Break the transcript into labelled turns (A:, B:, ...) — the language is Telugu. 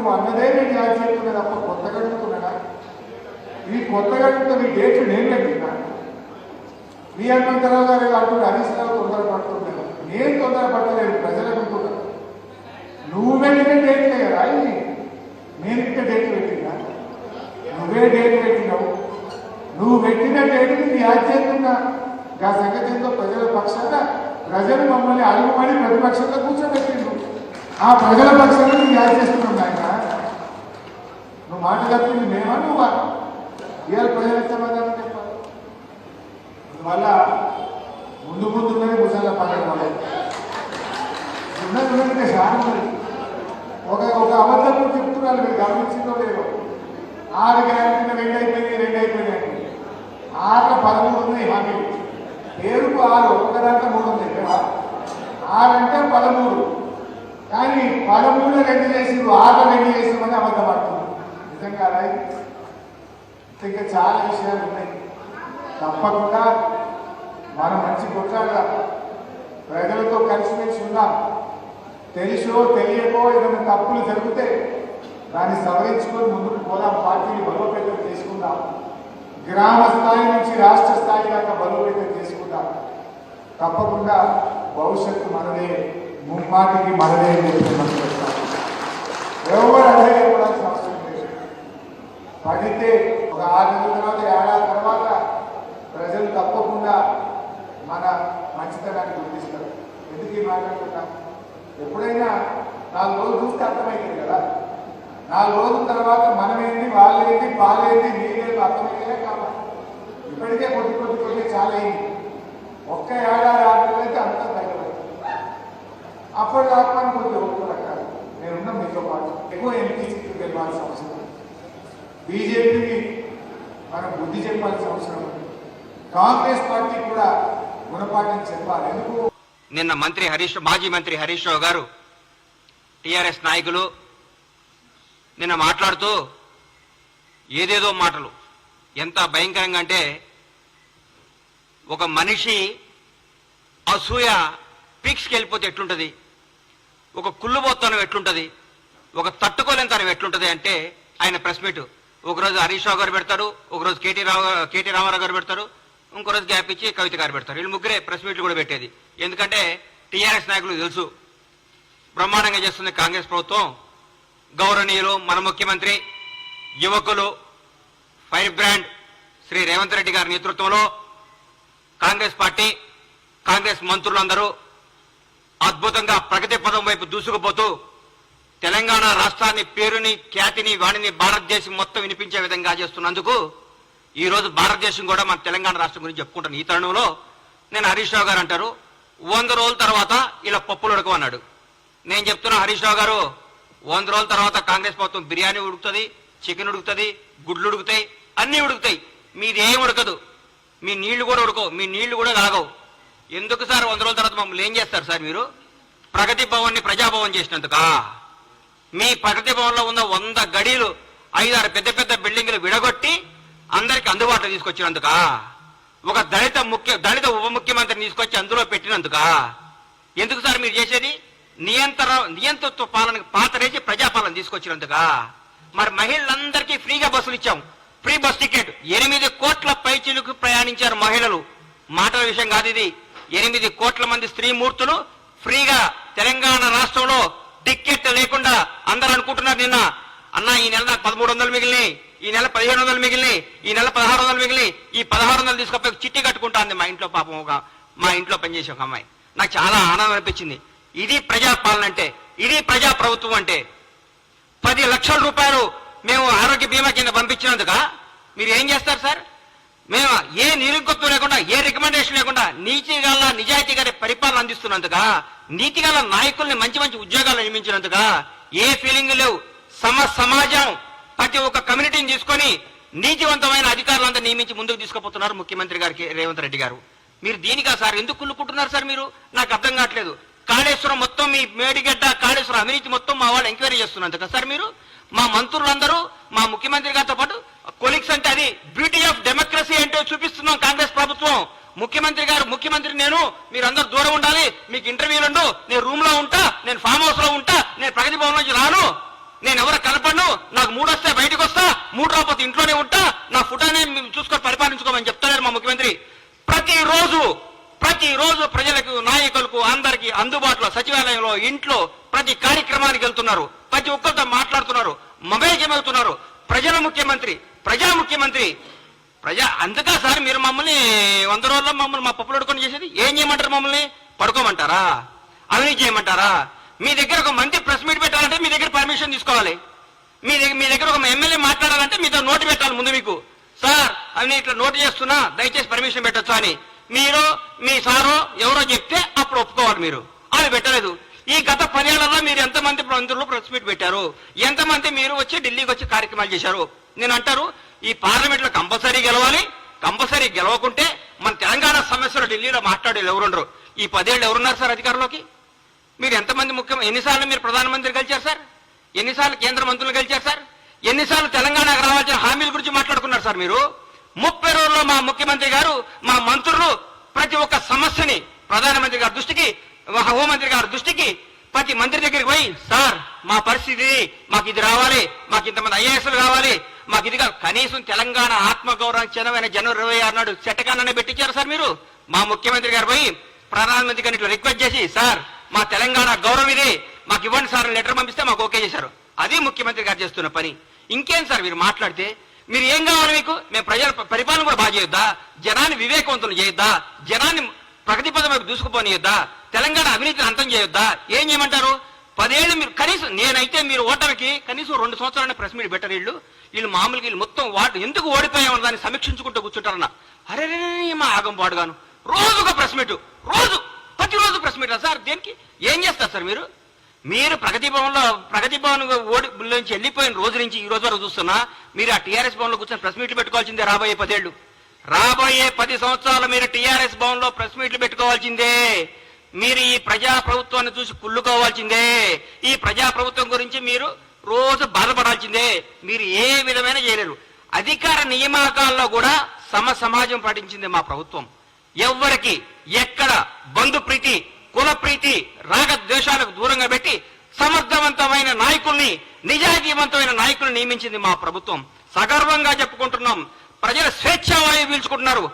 A: నువ్వు అన్నదే నేను యాడ్ చేస్తున్నా తప్ప కొత్తగా అడుగుతున్నాడా ఈ కొత్తగా అడుగుతున్న ఈ డేట్లు నేను పెట్టినా మీ హనుమంతరావు గారు అంటున్నారు హరీష్ రావు తొందరపడుతున్నారు నేను తొందరపడలేదు ప్రజలు అనుకుంటున్నాను నువ్వు పెట్టిన డేట్లే కదా ఇది నేను ఇక్కడ డేట్ పెట్టినా? నువ్వే డేట్ పెట్టినావు. నువ్వు పెట్టిన డేట్ని నీ ఆధ్యాత్మిక ఆ సంగతి ఏందో ప్రజల పక్షాన ప్రజలు మమ్మల్ని అడుగుమని ప్రతిపక్షంలో కూర్చోబెట్టిండు ఆ ప్రజల పక్షాన నీ యాద్ చేస్తున్నాం ఆయన మాట తప్పింది మేమా నువ్వా ఇవాళ ప్రజలకు సమాధానం చెప్పాలి. అందువల్ల ముందు ముందుగానే ముసాల పండుగ మొదలు ఉన్నది ఉన్నట్టుగా శానం ఉంది. ఒక ఒక అబద్ధం చెప్తున్నారు మీరు గమనించిందో లేదో. ఆరు గ్యారెంటీ రెండు అయిపోయినాయి రెండు అయిపోయినాయి. ఆరు పదమూడు ఉన్నాయి హామీలు పేరుకు ఆరు ఒక దాంట్లో మూడు ఉన్నాయి కదా? ఆరు అంటే పదమూడు. కానీ పదమూడు రెండు చేసి ఆరు రెండు చేసిన అబద్ధం పడుతుంది నిజంగా రాయి. ఇంకా చాలా విషయాలు ఉన్నాయి. తప్పకుండా మనం మంచి కొట్లాడదాం ప్రజలతో కలిసిమెలిసి ఉందాం. తెలుసో తెలియకో ఏదైనా తప్పులు జరిగితే దాన్ని సవరించుకొని ముందుకు పోదాం. పార్టీని బలోపేతం చేసుకుందాం. గ్రామ స్థాయి నుంచి రాష్ట్ర స్థాయి దాకా బలోపేతం చేసుకుందాం. తప్పకుండా భవిష్యత్తు మనదే ముమ్మాటికి మనదే ఎవరు అధైర్యపడాల్సిన అవసరం పడితే ఒక ఆరు నెలల తర్వాత ఏడాది తర్వాత ప్రజలు తప్పకుండా మన మంచితనాన్ని గుర్తిస్తారు. ఎందుకు ఈ మాట్లాడుతున్నా ఎప్పుడైనా నాలుగు రోజులు చూస్తే అర్థమైంది కదా. నాలుగు రోజుల తర్వాత మనమేంటి వాళ్ళేంటి పాలేంటి నీళ్ళేంటి అర్థమయ్యేదే కావాలి. ఇప్పటికే కొద్ది కొద్ది కొద్ది చాలా అయింది. ఒక్క ఏడాది ఆరు నెలలు అయితే అంతా తగ్గలేదు అప్పటి దాకా కొద్ది ఒక్క రకాలు నేనున్నా మీతో పాటు ఎక్కువ ఎంపీ సీట్లు గెలవాల్సిన అవసరం ఉంది. బీజేపీకి మనం బుద్ధి చెప్పాల్సిన అవసరం కాంగ్రెస్ పార్టీ కూడా గుణపాఠం చెప్పాలి. ఎందుకు?
B: నిన్న మంత్రి హరీష్ మాజీ మంత్రి హరీష్ రావు గారు టిఆర్ఎస్ నాయకులు నిన్న మాట్లాడుతూ ఏదేదో మాటలు. ఎంత భయంకరంగా అంటే ఒక మనిషి అసూయ పీక్స్కి వెళ్ళిపోతే ఎట్లుంటుంది? ఒక కుళ్ళుబోత్తనం ఎట్లుంటుంది? ఒక తట్టుకోలేనితనం ఎట్లుంటుంది అంటే ఆయన ప్రెస్ మీట్. ఒకరోజు హరీష్ రావు గారు పెడతారు ఒకరోజు కేటీ రావు కేటీ రామారావు గారు పెడతారు ఇంకో రోజు గ్యాప్ ఇచ్చి కవిత గారు పెడతారు. వీళ్ళు ముగ్గురే ప్రెస్ మీట్లు కూడా పెట్టేది. ఎందుకంటే టీఆర్ఎస్ నాయకులు తెలుసు బ్రహ్మాండంగా చేస్తుంది కాంగ్రెస్ ప్రభుత్వం. గౌరవనీయులు మన ముఖ్యమంత్రి యువకులు ఫైర్ బ్రాండ్ శ్రీ రేవంత్ రెడ్డి గారి నేతృత్వంలో కాంగ్రెస్ పార్టీ కాంగ్రెస్ మంత్రులందరూ అద్భుతంగా ప్రగతి పదం వైపు దూసుకుపోతూ తెలంగాణ రాష్ట్రాన్ని పేరుని ఖ్యాతిని వాణిని భారతదేశం మొత్తం వినిపించే విధంగా చేస్తున్నందుకు ఈరోజు భారతదేశం కూడా మన తెలంగాణ రాష్ట్రం గురించి చెప్పుకుంటాను ఈ తరుణంలో నేను హరీష్ రావు గారు అంటారు వంద రోజుల తర్వాత ఇలా పప్పులు ఉడకమన్నాడు. నేను చెప్తున్నా హరీష్ రావు గారు వంద రోజుల తర్వాత కాంగ్రెస్ ప్రభుత్వం బిర్యానీ ఉడుకుతుంది చికెన్ ఉడుకుతుంది గుడ్లు ఉడుకుతాయి అన్నీ ఉడుకుతాయి. మీది ఏం ఉడకదు. మీ నీళ్ళు కూడా ఉడకవు. మీ నీళ్ళు కూడా కాగవు ఎందుకు సార్ వంద రోజుల తర్వాత మమ్మల్ని ఏం చేస్తారు సార్ మీరు? ప్రగతి భవన్ని ప్రజాభవన్ చేసినందుకా? మీ ప్రగతి భవన్లో ఉన్న వంద గడీలు ఐదారు పెద్ద పెద్ద బిల్డింగ్లు విడగొట్టి అందరికి అందుబాటులో తీసుకొచ్చినందుక? ఒక దళిత ముఖ్య దళిత ఉప ముఖ్యమంత్రిని తీసుకొచ్చి అందులో పెట్టినందుక? ఎందుకు సార్ మీరు చేసేది? నియంత్రణ నియంతృత్వ పాలన పాతరేసి ప్రజాపాలన తీసుకొచ్చినందుక? మరి మహిళలందరికీ ఫ్రీగా బస్సులు ఇచ్చాం. Free bus ticket. ఎనిమిది కోట్ల పైచిలకు ప్రయాణించారు మహిళలు. మాటల విషయం కాదు ఇది. ఎనిమిది కోట్ల మంది స్త్రీమూర్తులు ఫ్రీగా తెలంగాణ రాష్ట్రంలో టిక్కెట్ లేకుండా అందరూ అనుకుంటున్నారు నిన్న. అన్న ఈ నెల నాకు పదమూడు వందలు మిగిలినాయి. ఈ నెల పదిహేను వందలు మిగిలినాయి. ఈ నెల పదహారు వందలు మిగిలినాయి. ఈ పదహారు వందలు తీసుకపోయి చిట్టి కట్టుకుంటాంది మా ఇంట్లో పాపం ఒక మా ఇంట్లో పనిచేసే ఒక అమ్మాయి. నాకు చాలా ఆనందం అనిపించింది. ఇది ప్రజాపాలన అంటే ఇది ప్రజా ప్రభుత్వం అంటే పది లక్షల రూపాయలు మేము ఆరోగ్య బీమా కింద పంపించినందుక మీరు ఏం చేస్తారు సార్? మేము ఏ నిరుగత్వం లేకుండా ఏ రికమెండేషన్ లేకుండా నీతి గల నిజాయితీ గారి పరిపాలన అందిస్తున్నందుగా నీతి గల నాయకుల్ని మంచి మంచి ఉద్యోగాలు నియమించినందుగా ఏ ఫీలింగ్ లేవు. సమ సమాజం ప్రతి ఒక్క కమ్యూనిటీని తీసుకొని నీతివంతమైన అధికారులంతా నియమించి ముందుకు తీసుకుపోతున్నారు ముఖ్యమంత్రి గారికి రేవంత్ రెడ్డి గారు. మీరు దీనికా సార్ ఎందుకు కుళ్ళుకుంటున్నారు సార్ మీరు? నాకు అర్థం కావట్లేదు. కాళేశ్వరం మొత్తం మీ మేడిగడ్డ కాళేశ్వరం అవినీతి మొత్తం మా వాళ్ళు ఎంక్వైరీ చేస్తున్నందుక సార్ మీరు? మా మంత్రులందరూ మా ముఖ్యమంత్రి గారితో పాటు కొలిక్స్ అంటే అది బ్యూటీ ఆఫ్ డెమోక్రసీ అంటే చూపిస్తున్నాం కాంగ్రెస్ ప్రభుత్వం. ముఖ్యమంత్రి గారు ముఖ్యమంత్రి నేను మీరందరూ దూరం ఉండాలి. మీకు ఇంటర్వ్యూలు ఉండు. నేను రూమ్లో ఉంటా. నేను ఫామ్ హౌస్లో ఉంటా. నేను ప్రగతి భవన్ నుంచి రాను. నేను ఎవరు కనపడను. నాకు మూడు వస్తే బయటకు వస్తా. మూడు రాకపోతే ఇంట్లోనే ఉంటా. నా ఫుటానే చూసుకొని పరిపాలించుకోమని చెప్తారు మా ముఖ్యమంత్రి. ప్రతిరోజు ప్రతిరోజు ప్రజలకు నాయకులకు అందరికి అందుబాటులో సచివాలయంలో ఇంట్లో ప్రతి కార్యక్రమానికి వెళ్తున్నారు. ప్రతి ఒక్కరితో మాట్లాడుతున్నారు. మమేకమవుతున్నారు. ప్రజల ముఖ్యమంత్రి ప్రజా ముఖ్యమంత్రి. ప్రజా అందుకా సార్ మీరు మమ్మల్ని వంద రోజుల్లో మమ్మల్ని మా పప్పులు అడుకొని చేసేది? ఏం చేయమంటారు మమ్మల్ని? పడుకోమంటారా? అవినీతి చేయమంటారా? మీ దగ్గర ఒక మంత్రి ప్రెస్ మీట్ పెట్టాలంటే మీ దగ్గర పర్మిషన్ తీసుకోవాలి. మీ దగ్గర మీ దగ్గర ఒక ఎమ్మెల్యే మాట్లాడాలంటే మీతో నోటు పెట్టాలి ముందు మీకు. సార్ అని ఇట్లా నోటు చేస్తున్నా దయచేసి పర్మిషన్ పెట్టచ్చు అని. మీరు మీ సారో ఎవరో చెప్తే అప్పుడు ఒప్పుకోవాలి మీరు. అవి పెట్టలేదు. ఈ గత పదేళ్ళలో మీరు మంత్రులు ప్రెస్ మీట్ పెట్టారు. ఎంతమంది మీరు వచ్చి ఢిల్లీకి వచ్చి కార్యక్రమాలు చేశారు? నేను అంటారు ఈ పార్లమెంట్లో కంపల్సరీ గెలవాలి. కంపల్సరీ గెలవకుంటే మన తెలంగాణ సమస్యలు ఢిల్లీలో మాట్లాడేది ఎవరుండరు? ఈ పదేళ్ళు ఎవరున్నారు సార్ అధికారంలోకి? మీరు ఎంతమంది ముఖ్యం ఎన్నిసార్లు మీరు ప్రధానమంత్రి గెలిచారు సార్? ఎన్నిసార్లు కేంద్ర మంత్రులు గెలిచారు సార్? ఎన్నిసార్లు తెలంగాణకు రావాల్సిన హామీల గురించి మాట్లాడుకున్నారు సార్ మీరు? ముప్పై రోజుల్లో మా ముఖ్యమంత్రి గారు మా మంత్రులు ప్రతి ఒక్క సమస్యని ప్రధానమంత్రి గారి దృష్టికి హోంమంత్రి గారి దృష్టికి ప్రతి మంత్రి దగ్గరికి పోయి సార్ మా పరిస్థితి మాకు ఇది రావాలి మాకు ఇంతమంది ఐఏఎస్లు కావాలి మాకు ఇది కనీసం తెలంగాణ ఆత్మగౌరవం చెందమైన జనవరి ఇరవై ఆరు నాడు చెట్టకాలనే పెట్టించారు సార్ మీరు. మా ముఖ్యమంత్రి గారు పోయి ప్రధానమంత్రి గారిని ఇట్లా రిక్వెస్ట్ చేసి సార్ మా తెలంగాణ గౌరవం ఇది మాకు ఇవ్వండి సార్ లెటర్ పంపిస్తే మాకు ఓకే చేశారు. అది ముఖ్యమంత్రి గారు చేస్తున్న పని. ఇంకేం సార్ మీరు మాట్లాడితే? మీరు ఏం కావాలి మీకు? మేము ప్రజల పరిపాలన కూడా బాగా చేయొద్దా? జనాన్ని వివేకవంతులు చేయొద్దా? జనాన్ని ప్రగతి పదం వైపు దూసుకుపోనియొద్దా? తెలంగాణ అవినీతిని అంతం చేయొద్దా? ఏం చేయమంటారు? పదేళ్ళు మీరు కనీసం నేనైతే మీరు ఓటమికి కనీసం రెండు సంవత్సరాల ప్రెస్ మీట్ పెట్టరు వీళ్ళు. వీళ్ళు మామూలుగా వీళ్ళు మొత్తం వాటి ఎందుకు ఓడిపోయామని దాన్ని సమీక్షించుకుంటూ కూర్చుంటారన్న. అరే మా ఆగం పాడుగాను. రోజు ఒక ప్రెస్ మీట్. రోజు. ప్రతిరోజు ప్రెస్ మీట్ సార్ దేనికి? ఏం చేస్తారు సార్ మీరు? మీరు ప్రగతి భవన్లో ప్రగతి భవన్ ఓడి నుంచి వెళ్ళిపోయిన రోజు నుంచి ఈ రోజు వరకు చూస్తున్నా. మీరు ఆ టీఆర్ఎస్ భవన్లో కూర్చొని ప్రెస్ మీట్లు పెట్టుకోవాల్సిందే రాబోయే పదేళ్ళు రాబోయే పది సంవత్సరాలు మీరు టీఆర్ఎస్ భవన్లో ప్రెస్ మీట్లు పెట్టుకోవాల్సిందే. మీరు ఈ ప్రజా ప్రభుత్వాన్ని చూసి కుళ్ళుకోవాల్సిందే. ఈ ప్రజా ప్రభుత్వం గురించి మీరు రోజు బాధపడాల్సిందే. మీరు ఏ విధమైన చేయలేరు. అధికార నియామకాల్లో కూడా సమ సమాజం పాటించింది మా ప్రభుత్వం. ఎవ్వరికి ఎక్కడ బంధు ప్రీతి కుల ప్రీతి రాగ ద్వేషాలకు దూరంగా పెట్టి సమర్థవంతమైన నాయకుల్ని నిజాయితీవంతమైన నాయకుల్ని నియమించింది మా ప్రభుత్వం. సగర్వంగా చెప్పుకుంటున్నాం. ప్రజలు స్వేచ్ఛావాయువు పీల్చుకుంటున్నారు.